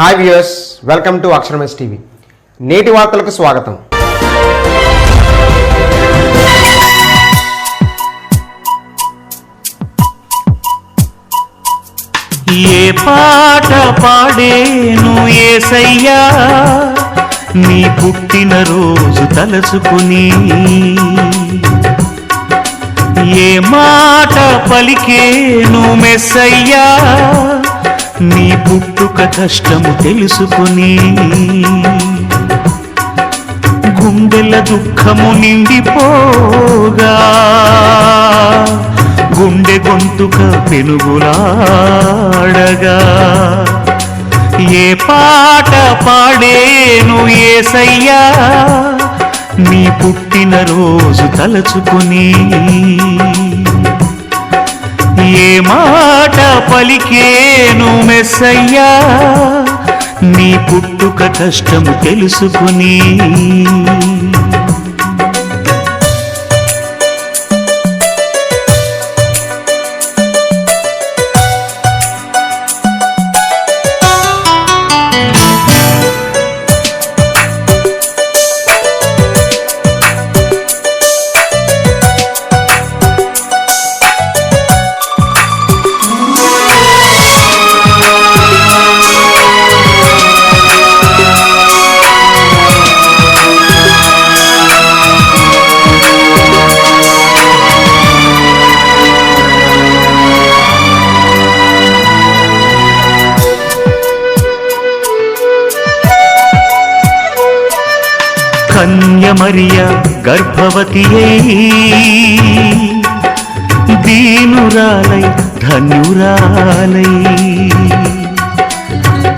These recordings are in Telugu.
హాయ్ వ్యూయర్స్ వెల్కమ్ టు అక్షరమేస్ టీవీ. నేటి వార్తలకు స్వాగతం. ఏ పాట పాడేను ఏసయ్యా? నీ పుట్టిన రోజు తలచుకుని. ఏ మాట పలికేను మెస్సయ్యా? నీ పుట్టుక కష్టము తెలుసుకుని గుండెల దుఃఖము నిండిపోగా గుండె గొంతుక పెనుగులాడగా. ఏ పాట పాడేను ఏసయ్యా నీ పుట్టిన రోజు తలచుకుని ఏ మాట పలికేను మెస్సయ్యా? నీ పుట్టుక కష్టము తెలుసుకుని కన్యమరియ గర్భవతి దీనురాలై ధన్యురాలై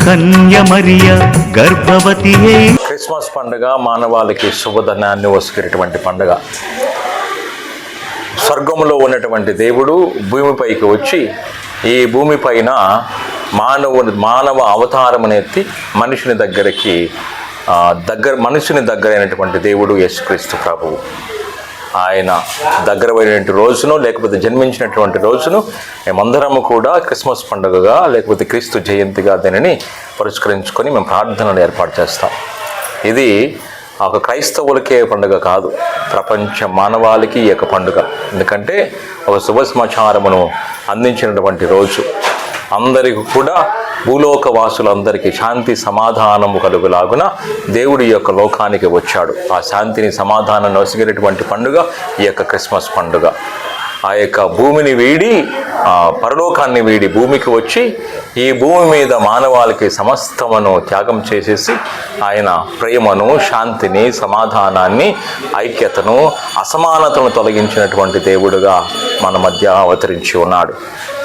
కన్యమరియ గర్భవతి క్రిస్మస్ పండుగ మానవాళికి శుభధనాన్ని వసుకునేటువంటి పండుగ. స్వర్గంలో ఉన్నటువంటి దేవుడు భూమిపైకి వచ్చి ఈ భూమిపైన మానవుని మానవ అవతారం ఎత్తి దగ్గరికి దగ్గర మనుషుని దగ్గరైనటువంటి దేవుడు యేసుక్రీస్తు ప్రభువు. ఆయన దగ్గరమైనటువంటి రోజును లేకపోతే జన్మించినటువంటి రోజును మేమందరము కూడా క్రిస్మస్ పండుగగా లేకపోతే క్రీస్తు జయంతిగా దీనిని పురస్కరించుకొని మేము ప్రార్థనలు ఏర్పాటు చేస్తాం. ఇది ఒక క్రైస్తవులకే పండుగ కాదు ప్రపంచ మానవాళికి ఈ యొక్క పండుగ. ఎందుకంటే ఒక శుభ సమాచారమును అందించినటువంటి రోజు. అందరికి కూడా భూలోక వాసులందరికీ శాంతి సమాధానము కలుగులాగున దేవుడి యొక్క లోకానికి వచ్చాడు. ఆ శాంతిని సమాధానం నొసిగినటువంటి పండుగ ఈ యొక్క క్రిస్మస్ పండుగ. ఆ యొక్క భూమిని వీడి ఆ పరలోకాన్ని వీడి భూమికి వచ్చి ఈ భూమి మీద మానవాళికి సమస్తమును త్యాగం చేసేసి ఆయన ప్రేమను శాంతిని సమాధానాన్ని ఐక్యతను అసమానతను తొలగించినటువంటి దేవుడుగా మన మధ్య అవతరించి ఉన్నాడు.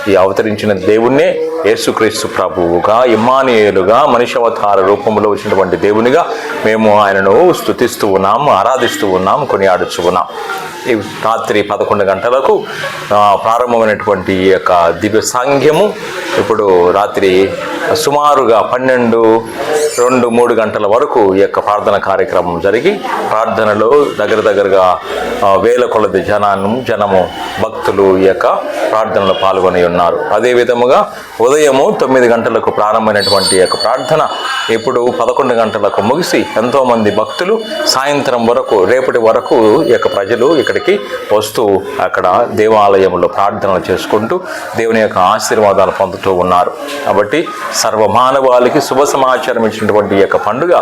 ఈ అవతరించిన దేవుణ్ణే యేసుక్రీస్తు ప్రభువుగా ఇమానియులుగా మనిషి అవతార రూపంలో వచ్చినటువంటి దేవునిగా మేము ఆయనను స్తుతిస్తూ ఉన్నాము ఆరాధిస్తూ ఉన్నాం కొనియాడుచు ఉన్నాం. ఈ రాత్రి పదకొండు గంటలకు ప్రారంభమైనటువంటి ఈ యొక్క దివ్య సాంఘ్యము ఇప్పుడు రాత్రి సుమారుగా పన్నెండు రెండు మూడు గంటల వరకు ఈ యొక్క ప్రార్థన కార్యక్రమం జరిగి ప్రార్థనలో దగ్గర దగ్గరగా వేల కొలది జనాను జనము భక్తులు ఈ యొక్క ప్రార్థనలో పాల్గొని ఉన్నారు. అదే విధముగా ఉదయము తొమ్మిది గంటలకు ప్రారంభమైనటువంటి యొక్క ప్రార్థన ఇప్పుడు పదకొండు గంటలకు ముగిసి ఎంతోమంది భక్తులు సాయంత్రం వరకు రేపటి వరకు ఈ యొక్క ప్రజలు ఇక్కడికి వస్తూ అక్కడ దేవాలయంలో ప్రార్థనలు చేసుకుంటూ దేవుని యొక్క ఆశీర్వాదాలు పొందుతూ ఉన్నారు. కాబట్టి సర్వమానవాళికి శుభ సమాచారం ఇచ్చిన ఈ యొక్క పండుగ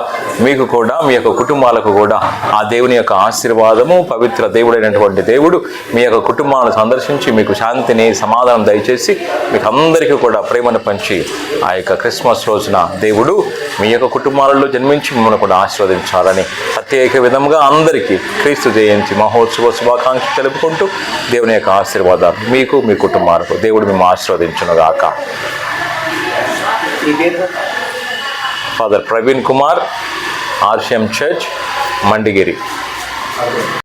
మీకు కూడా మీ యొక్క కుటుంబాలకు కూడా ఆ దేవుని యొక్క ఆశీర్వాదము పవిత్ర దేవుడైనటువంటి దేవుడు మీ యొక్క కుటుంబాలను సందర్శించి మీకు శాంతిని సమాధానం దయచేసి మీకు అందరికీ కూడా ప్రేమను పంచి ఆ యొక్క క్రిస్మస్ రోజున దేవుడు మీ యొక్క కుటుంబాలలో జన్మించి మిమ్మల్ని కూడా ఆశీర్వదించాలని ప్రత్యేక విధంగా అందరికీ క్రీస్తు జయంతి మహోత్సవ శుభాకాంక్ష తెలుపుకుంటూ దేవుని యొక్క ఆశీర్వాదాలు మీకు మీ కుటుంబాలకు దేవుడు మేము ఆశీర్వదించునుగాక. ఫాదర్ ప్రవీణ్ కుమార్ ఆర్షియం చర్చ్ మండిగిరి.